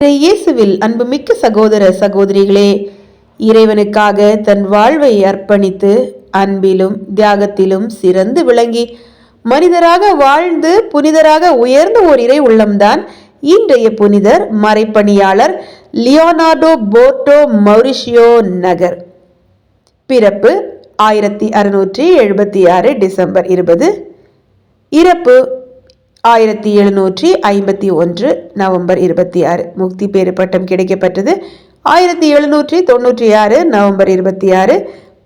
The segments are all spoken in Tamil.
இயேசுவில் அன்புமிக்க சகோதர சகோதரிகளே இறைவனுக்காக தன் வாழ்வை அர்ப்பணித்து அன்பிலும் தியாகத்திலும் சிறந்து விளங்கி மனிதராக வாழ்ந்து புனிதராக உயர்ந்த ஓர் இறை உள்ளம்தான் இன்றைய புனிதர் மறைப்பணியாளர் லியோனார்டோ போர்டோ மௌரிஷியோ நகர். பிறப்பு ஆயிரத்தி அறுநூற்றி எழுபத்தி ஆறு டிசம்பர் இருபது. இறப்பு ஆயிரத்தி எழுநூற்றி ஐம்பத்தி ஒன்று நவம்பர் இருபத்தி ஆறு. முக்தி பேறு பட்டம் கிடைக்கப்பட்டது. ஆயிரத்தி எழுநூற்றி தொண்ணூற்றி ஆறு நவம்பர் இருபத்தி ஆறு.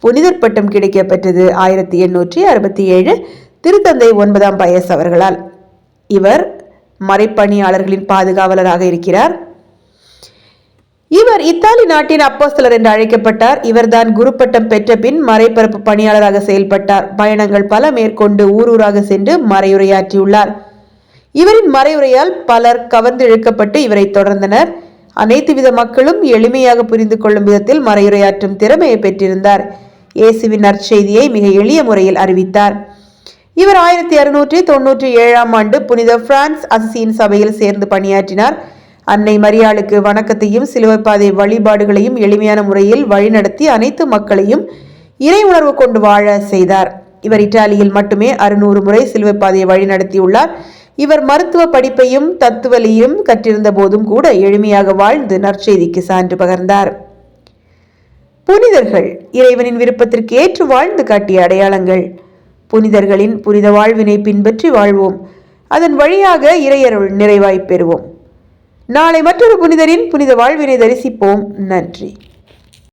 புனிதர் பட்டம் கிடைக்கப்பட்டது. ஆயிரத்தி எண்ணூற்றி அறுபத்தி ஏழு. திருத்தந்தை ஒன்பதாம் பயஸ் அவர்களால். இவர் மறைப்பணியாளர்களின் பாதுகாவலராக இருக்கிறார். இவர் இத்தாலி நாட்டின் அப்போஸ்தலர் என்று அழைக்கப்பட்டார். இவர்தான் குரு பட்டம் பெற்ற பின் மறைபரப்பு பணியாளராக செயல்பட்டார். பயணங்கள் பல மேற்கொண்டு ஊரூராக சென்று மறையுரையாற்றியுள்ளார். இவரின் மறைவுரையால் பலர் கவர்ந்து இழுக்கப்பட்டு இவரை தொடர்ந்தனர். அனைத்து வித மக்களும் எளிமையாக புரிந்து கொள்ளும் விதத்தில் மறையுரையாற்றும் திறமையை பெற்றிருந்தார். இயேசுவின் நற்செய்தியை மிக எளிய முறையில் அறிவித்தார். இவர் ஆயிரத்தி அறுநூற்றி தொன்னூற்றி ஏழாம் ஆண்டு புனித பிரான்ஸ் அசிசியின் சபையில் சேர்ந்து பணியாற்றினார். அன்னை மரியாளுக்கு வணக்கத்தையும் சிலுவைப்பாதை வழிபாடுகளையும் எளிமையான முறையில் வழிநடத்தி அனைத்து மக்களையும் இறை உணர்வு கொண்டு வாழ செய்தார். இவர் இத்தாலியில் மட்டுமே அறுநூறு முறை சிலுவைப்பாதையை வழிநடத்தியுள்ளார். இவர் மருத்துவ படிப்பையும் தத்துவலியும் கற்றிருந்த போதும் கூட எளிமையாக வாழ்ந்து நற்செய்திக்கு சான்று பகர்ந்தார். புனிதர்கள் இறைவனின் விருப்பத்திற்கு ஏற்று வாழ்ந்து காட்டிய அடையாளங்கள். புனிதர்களின் புனித வாழ்வினை பின்பற்றி வாழ்வோம். அதன் வழியாக இறையருள் நிறைவாய்ப்பெறுவோம் நாளை மற்றொரு புனிதரின் புனித வாழ்வினை தரிசிப்போம். நன்றி.